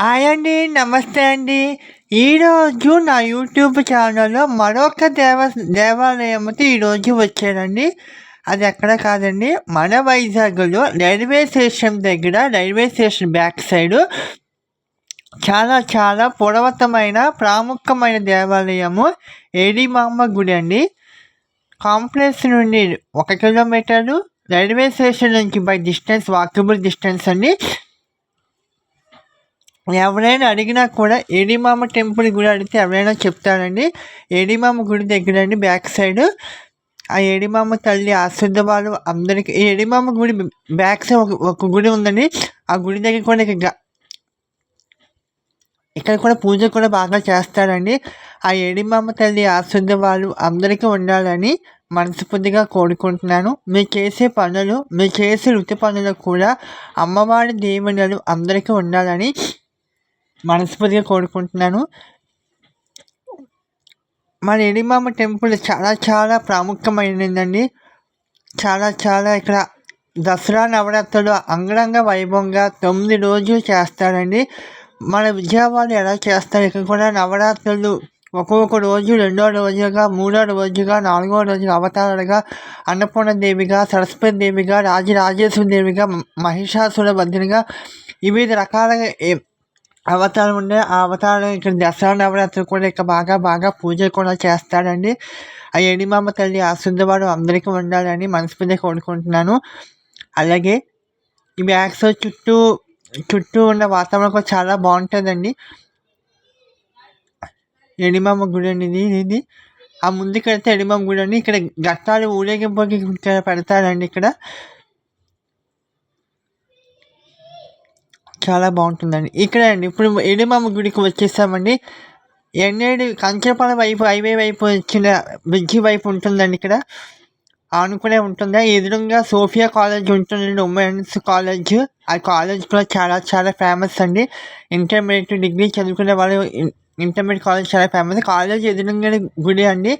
Hi అండి నమస్తే అండి. ఈరోజు నా యూట్యూబ్ ఛానల్లో మరొక దేవ దేవాలయంకి ఈరోజు వచ్చానండి. అది ఎక్కడ కాదండి మన వైజాగ్లో రైల్వే స్టేషన్ దగ్గర రైల్వే స్టేషన్ బ్యాక్ సైడు. చాలా చాలా పురాతనమైన ప్రాముఖ్యమైన దేవాలయము ఏడిమామ్మ గుడి అండి. కాంప్లెక్స్ నుండి ఒక కిలోమీటరు రైల్వే స్టేషన్ నుంచి బై డిస్టెన్స్ వాకబుల్ డిస్టెన్స్ అండి. ఎవరైనా అడిగినా కూడా ఏడిమామ టెంపుల్ గుడి అడిగితే ఎవరైనా చెప్తారండి. ఏడిమామ గుడి దగ్గర అండి బ్యాక్ సైడ్. ఆ ఏడిమామ తల్లి ఆశీర్వాదాలు అందరికీ ఏడిమామ గుడి బ్యాక్ సైడ్ ఒక ఒక గుడి ఉందండి. ఆ గుడి దగ్గర కూడా ఇక ఇక్కడ కూడా పూజ కూడా బాగా చేస్తారండి. ఆ ఏడిమామ తల్లి ఆశీర్వాదాలు అందరికీ ఉండాలని మనస్ఫూర్తిగా కోరుకుంటున్నాను. మీరు చేసే పనులు మీరు చేసే వృత్తి పనులు కూడా అమ్మవారి దేవుళ్ళు అందరికీ ఉండాలని మనస్ఫూర్తిగా కోరుకుంటున్నాను. మన ఎడిమామ టెంపుల్ చాలా చాలా ప్రాముఖ్యమైనదండి. చాలా చాలా ఇక్కడ దసరా నవరాత్రులు అంగరంగ వైభవంగా తొమ్మిది రోజులు చేస్తారండి. మన విజయవాడ ఎలా చేస్తారు? ఇక్కడ కూడా నవరాత్రులు ఒక్కొక్క రోజు రెండో రోజుగా మూడో రోజుగా నాలుగో రోజుగా అవతారాలుగా అన్నపూర్ణ దేవిగా సరస్వతి దేవిగా రాజరాజేశ్వరి దేవిగా మహిషాసుర వద్దునిగా వివిధ రకాలుగా అవతారం ఉండే ఆ అవతారం ఇక్కడ దసరా నవరాత్రి కూడా ఇక్కడ బాగా బాగా పూజ కూడా చేస్తాడండి ఆ ఎడిమామ తల్లి ఆశుద్ధవాడు అందరికీ ఉండాలని మనస్ఫూర్తిగా కోరుకుంటున్నాను. అలాగే ఈ బ్యాగ్స్ చుట్టూ చుట్టూ ఉన్న వాతావరణం కూడా చాలా బాగుంటుందండి. ఎడిమామ గుడి అండి ఇది ఆ ముందుకెళ్తే ఎడిమామ గుడి అండి. ఇక్కడ గట్టాలు ఊరేగింపుకి పెడతారండి ఇక్కడ. చాలా బాగుంటుందండి. ఇక్కడ అండి ఇప్పుడు ఎడిమామ గుడికి వచ్చేసామండి. ఎన్నేడు కంచరపాలెం వైపు హైవే వైపు వచ్చిన బ్రిడ్జి వైపు ఉంటుందండి ఇక్కడ. ఆనుకునే ఉంటుందా? ఎదురుగా సోఫియా కాలేజ్ ఉంటుందండి ఉమెన్స్ కాలేజ్. ఆ కాలేజ్ కూడా చాలా చాలా ఫేమస్ అండి. ఇంటర్మీడియట్ డిగ్రీ చదువుకునే వాళ్ళు ఇంటర్మీడియట్ కాలేజ్ చాలా ఫేమస్. కాలేజ్ ఎదురుగానే గుడి అండి.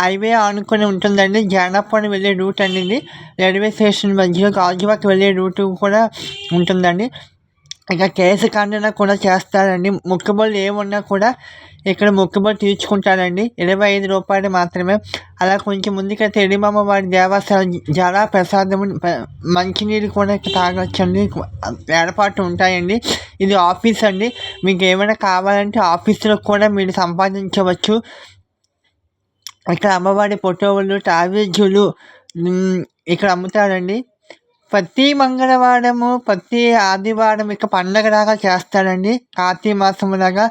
హైవే ఆనుకొని ఉంటుందండి. జానపని వెళ్ళే రూట్ అండి రైల్వే స్టేషన్ మధ్యలో గాజువాకి వెళ్ళే రూట్ కూడా ఉంటుందండి. ఇక కేసు ఖండన కూడా చేస్తారండి. మొక్కుబడులు ఏమున్నా కూడా ఇక్కడ మొక్కుబడి తీర్చుకుంటారండి. ఇరవై ఐదు రూపాయలు మాత్రమే. అలా కొంచెం ముందుకైతే ఎడిమామ వారి దేవస్థానం జల ప్రసాదం మంచినీరు కూడా ఇక్కడ తాగొచ్చండి. ఏర్పాటు ఉంటాయండి. ఇది ఆఫీస్ అండి. మీకు ఏమైనా కావాలంటే ఆఫీసులో కూడా మీరు సంపాదించవచ్చు. ఇక్కడ అమ్మవారి ఫోటోలు టావేజులు ఇక్కడ అమ్ముతారండి. ప్రతి మంగళవారము ప్రతి ఆదివారం ఇక పండగలాగా చేస్తాడండి. కార్తీక మాసములాగా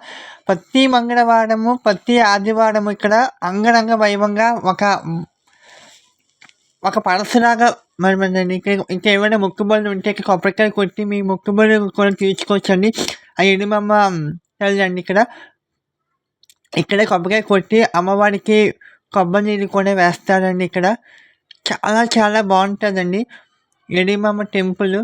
ప్రతి మంగళవారము ప్రతి ఆదివారం ఇక్కడ అంగరంగ వైభవంగా ఒక ఒక పరసలాగా మరి మరి ఇక్కడ ఇంకా ఏమైనా మొక్కుబడులు ఉంటే కొబ్బరికాయ కొట్టి మీ మొక్కుబడులు కూడా తీర్చుకోవచ్చండి. ఆ ఎనిమమ్మ తల్లి అండి ఇక్కడ. ఇక్కడే కొబ్బరికాయ కొట్టి అమ్మవారికి కొబ్బరి నీళ్ళు కూడా వేస్తారండి ఇక్కడ. చాలా చాలా బాగుంటుందండి. ఎడిమామ టెంపుల్.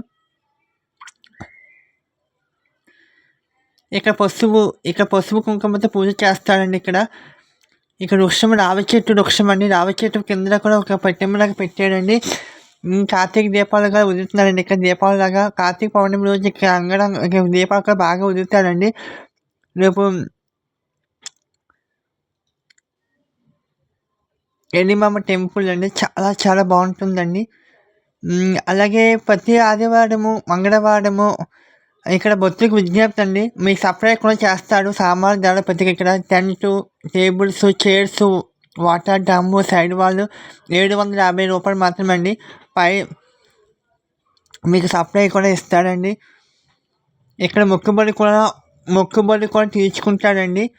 ఇక్కడ పసుపు ఇక్కడ పసుపు కుంకుమతో పూజ చేస్తారండి ఇక్కడ. ఇక్కడ వృక్షం రావి చెట్టు వృక్షం అండి. రావి చెట్టు కింద కూడా ఒక పెట్టెమ్మలాగా పెట్టాడండి. కార్తీక దీపాలుగా ఉదురుతున్నారండి. ఇక్కడ దీపాలలాగా కార్తీక పౌర్ణమి రోజు ఇక్కడ అంగడం దీపాలు కూడా బాగా ఉదురుతాడండి రేపు ఎడిమామ టెంపుల్ అండి. చాలా చాలా బాగుంటుందండి. అలాగే ప్రతి ఆదివారము మంగళవారము ఇక్కడ బొత్తికి విజ్ఞప్తి అండి. మీ సప్లై కూడా చేస్తాడు. సామాన్ ధర ప్రతి ఇక్కడ. Tent tables chairs water drum side వాళ్ళు ఏడు వందల యాభై రూపాయలు మాత్రమే అండి. పై మీకు సప్లై కూడా ఇస్తాడండి. ఇక్కడ మొక్కుబడి కూడా మొక్కుబడి కూడా తీర్చుకుంటాడండి.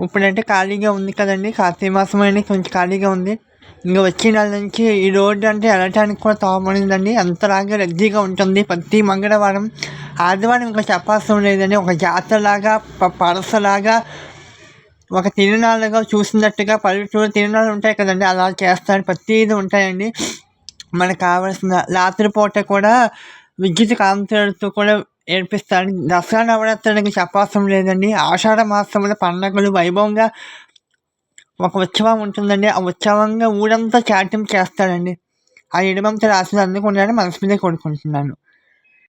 ఇప్పుడంటే ఖాళీగా ఉంది కదండి. కార్తీక మాసం అనేది కొంచెం ఖాళీగా ఉంది. ఇంకా వచ్చిన నెల నుంచి ఈ రోడ్డు అంటే వెళ్ళటానికి కూడా తోమనిందండి అంతలాగా రద్దీగా ఉంటుంది. ప్రతి మంగళవారం ఆదివారం ఇంకా చెప్పాల్సిన లేదండి. ఒక జాతరలాగా పరసలాగా ఒక తిరునాళ్ళుగా చూసినట్టుగా పల్లెటూరు తిరునాళ్ళు ఉంటాయి కదండి. అలా చేస్తారు ప్రతిదీ ఉంటాయండి. మనకు కావాల్సిన రాత్రిపూట కూడా విద్యుత్ కాంతులతో కూడా ఏర్పిస్తారు దసరా నవరాత్రులకు చెప్పాల్సిన లేదండి. ఆషాఢ మాసంలో పండగలు వైభవంగా ఒక ఉత్సవం ఉంటుందండి. ఆ ఉత్సవంగా ఊరంతా చాట్యం చేస్తాడండి ఆ ఎడమంతా రాసిన అందుకున్నాను మనసు మీద కోరుకుంటున్నాను.